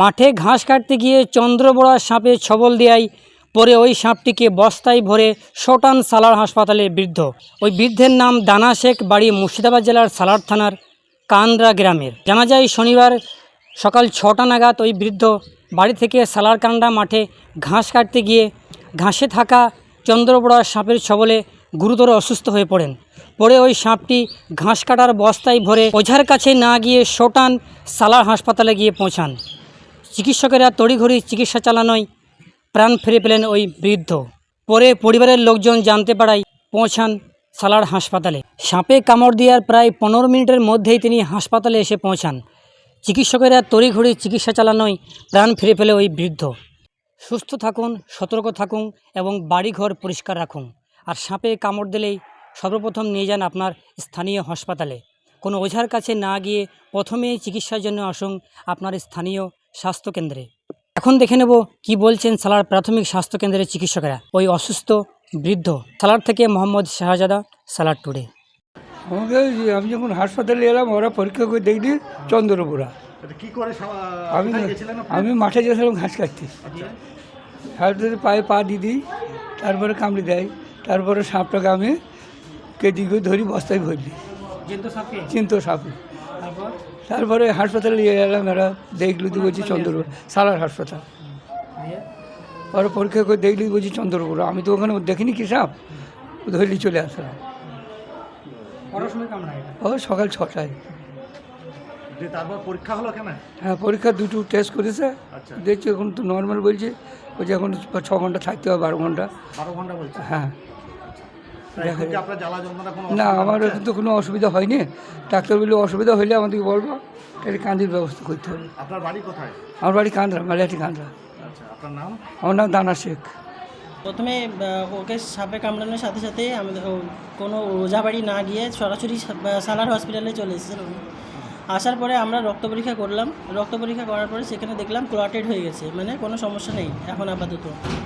মাঠে ঘাস কাটতে গিয়ে চন্দ্রবড়া সাপে ছবল দেয়ায় পরে ওই সাপটিকে বস্তায় ভরে শটান সালার হাসপাতালে বৃদ্ধ। ওই বৃদ্ধের নাম দানা শেখ, বাড়ি মুর্শিদাবাদ জেলার সালার থানার কানরা গ্রামের। জানা যায়, শনিবার সকাল ছটা নাগাদ ওই বৃদ্ধ বাড়ি থেকে সালার কান্ডা মাঠে ঘাস কাটতে গিয়ে ঘাসে থাকা চন্দ্রবড়া সাপের ছবলে গুরুতর অসুস্থ হয়ে পড়েন। পরে ওই সাপটি ঘাস কাটার বস্তায় ভরে ওঝার কাছে না গিয়ে শোটান সালার হাসপাতালে গিয়ে পৌঁছান। চিকিৎসকেরা তড়িঘড়ি চিকিৎসা চালানোয় প্রাণ ফিরে পেলেন ওই বৃদ্ধ। পরে পরিবারের লোকজন জানতে পারায় পৌঁছান সালার হাসপাতালে। সাপে কামড় দেওয়ার প্রায় পনেরো মিনিটের মধ্যেই তিনি হাসপাতালে এসে পৌঁছান। চিকিৎসকেরা তড়িঘড়ি চিকিৎসা চালানোয় প্রাণ ফিরে পেলে ওই বৃদ্ধ। সুস্থ থাকুন, সতর্ক থাকুন এবং বাড়িঘর পরিষ্কার রাখুন। আর সাপে কামড় দিলেই সর্বপ্রথম নিয়ে যান আপনার স্থানীয় হাসপাতালে। কোনো ওঝার কাছে না গিয়ে প্রথমেই চিকিৎসার জন্য আসুন আপনার স্থানীয় স্বাস্থ্যকেন্দ্রে এখন দেখে নেব কি বলছেন সালার প্রাথমিক স্বাস্থ্যকেন্দ্রের চিকিৎসকেরা। ওই অসুস্থ বৃদ্ধ সালার থেকে মোহাম্মদ শাহজাদা সালার টুডে। আমাকে আমি যখন হাসপাতালে এলাম ওরা পরীক্ষা করে দেখলি চন্দ্রপুরা। কি করে আমি? আমি মাঠে গেছিলাম ঘাস কাটতে। হাসপাতালে পায়ে পা দিয়ে দিই তারপরে কামড়ে দেয় তারপরে সাপটাকে আমি কেটে করে ধরি বস্তায় ভরলি। চিন্ত সাপে। তারপরে হাসপাতালে নিয়ে এলাম এরা দেখলি তো বলছি চন্দ্রপুর সালার হাসপাতাল। পরে পরীক্ষা করে দেখলি বলছি চন্দ্রপুর আমি তো ওখানে দেখিনি কি সাপ ধরলি চলে আসলাম। ও সকাল ছটায়। তারপর পরীক্ষা হলো কেন? হ্যাঁ পরীক্ষা দুটো টেস্ট করেছে। আচ্ছা। দেখছি এখন তো নর্মাল বলছে বলছে এখন ছ ঘণ্টা থাকতে হবে বারো ঘণ্টা। বারো ঘণ্টা বলছে? হ্যাঁ তা এখন কি আপনার জ্বালা যন্ত্রণা কোনো না আমার? এখন তো কোনো অসুবিধা হয়নি। ডাক্তার বলে অসুবিধা হলে আমাদেরকে বলব এটা কান্দির ব্যবস্থা করতে হবে। আপনার বাড়ি কোথায়? আমার বাড়ি কান্দরা মালিয়াটি কান্দরা আচ্ছা আপনার নাম? আমার নাম দানা শেখ। প্রথমে ওকে সাপে কামড়ানোর সাথে সাথে আমাদের কোনো ওঝা বাড়ি না গিয়ে সরাসরি সালার হসপিটালে চলে এসেছিল। আসার পরে আমরা রক্ত পরীক্ষা করলাম। রক্ত পরীক্ষা করার পরে সেখানে দেখলাম ক্লটেড হয়ে গেছে মানে কোনো সমস্যা নেই এখন আপাতত।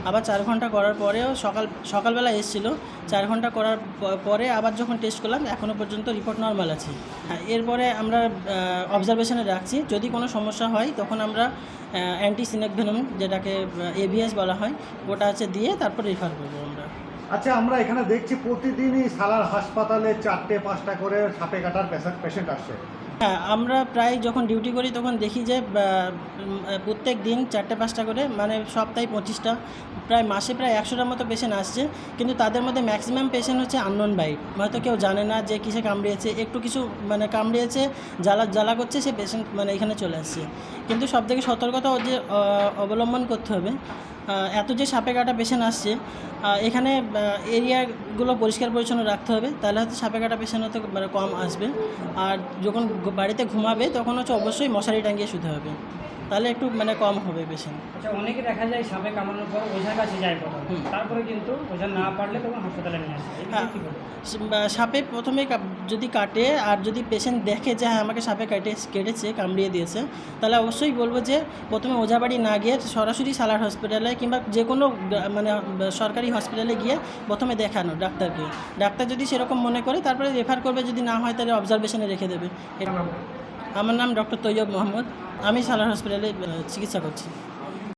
আবার চার ঘণ্টা করার পরেও সকাল, সকালবেলা এসেছিল। চার ঘণ্টা করার পরে আবার যখন টেস্ট করলাম এখনও পর্যন্ত রিপোর্ট নর্মাল আছে। এরপরে আমরা অবজারভেশনে রাখছি, যদি কোনো সমস্যা হয়, তখন আমরা অ্যান্টি সিনেক ভেনম যেটাকে এভিএস বলা হয়, ওটা আছে দিয়ে তারপর রেফার করব আমরা। আচ্ছা আমরা এখানে দেখছি প্রতিদিনই সালার হাসপাতালে চারটে, পাঁচটা করে সাপে কাটার পেশেন্ট আসছে হ্যাঁ আমরা প্রায় যখন ডিউটি করি তখন দেখি যে প্রত্যেক দিন চারটে, পাঁচটা করে মানে সপ্তাহে পঁচিশটা, প্রায় মাসে প্রায় একশোটার মতো পেশেন্ট আসছে। কিন্তু তাদের মধ্যে ম্যাক্সিমাম পেশেন্ট হচ্ছে আননোন বাইট হয়তো কেউ জানে না যে কিসে কামড়িয়েছে, একটু কিছু মানে কামড়িয়েছে, জ্বালা জ্বালা করছে, সে পেশেন্ট মানে এখানে চলে আসছে। কিন্তু সব থেকে সতর্কতা যে অবলম্বন করতে হবে এত যে সাপে কাটা পেশেন্ট আসছে এখানে এরিয়াগুলো পরিষ্কার পরিচ্ছন্ন রাখতে হবে, তাহলে হয়তো সাপে কাটা পেশেন্ট হয়তো মানে কম আসবে। আর যখন বাড়িতে ঘুমাবে, তখন হচ্ছে অবশ্যই মশারি টাঙিয়ে শুতে হবে। তাহলে একটু মানে কম হবে পেশেন্ট আচ্ছা অনেকে দেখা যায় সাপে কামড়ানোর পর ওঝার কাছে যায় প্রথম। তারপরে কিন্তু ওঝা না পারলে তখন হাসপাতালে নিয়ে আসে। হ্যাঁ। সাপে প্রথমে যদি কাটে আর যদি পেশেন্ট দেখে যে হ্যাঁ আমাকে সাপে কাটে কেটেছে কামড়িয়ে দিয়েছে তাহলে অবশ্যই বলব যে প্রথমে ওঝাবাড়ি না গিয়ে সরাসরি সালার হসপিটালে কিংবা যে কোনো মানে সরকারি হসপিটালে গিয়ে প্রথমে দেখানো ডাক্তারকে। ডাক্তার যদি সেরকম মনে করে তারপরে রেফার করবে। যদি না হয় তাহলে অবজারভেশনে রেখে দেবে। আমার নাম ডক্টর তৈয়ব মোহাম্মদ। আমি সালার হসপিটালে চিকিৎসা করছি।